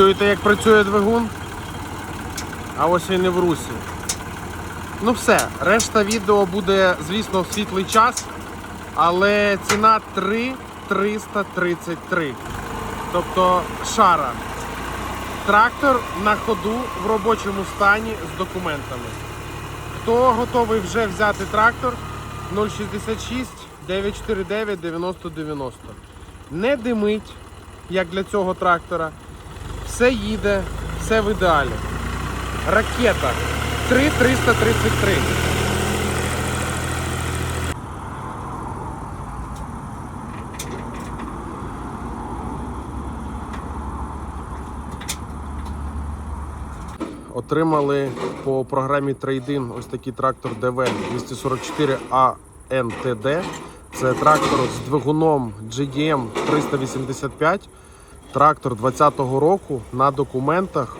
Чуєте, як працює двигун? А ось і не в русі. Ну все, решта відео буде, звісно, в світлий час, але ціна 3,333. Тобто шара. Трактор на ходу в робочому стані з документами. Хто готовий вже взяти трактор 066 949 9090. Не димить, як для цього трактора. Все їде, все в ідеалі. Ракета 3333. Отримали по програмі Trade-in ось такий трактор ДВ 244 ANTD. Це трактор з двигуном GDM 385. Трактор 2020 року на документах.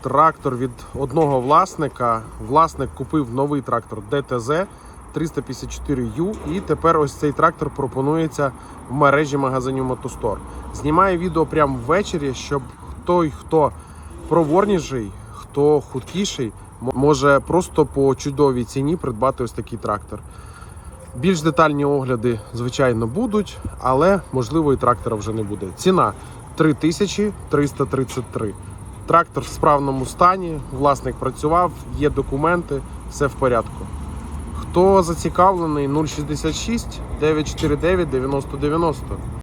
Трактор від одного власника. Власник купив новий трактор ДТЗ 354U. І тепер ось цей трактор пропонується в мережі магазинів Мотостор. Знімаю відео прямо ввечері, щоб той, хто проворніший, хто хуткіший, може просто по чудовій ціні придбати ось такий трактор. Більш детальні огляди, звичайно, будуть, але можливо і трактора вже не буде. Ціна 3333. Трактор в справному стані, власник працював, є документи, все в порядку. Хто зацікавлений 066 949 9090.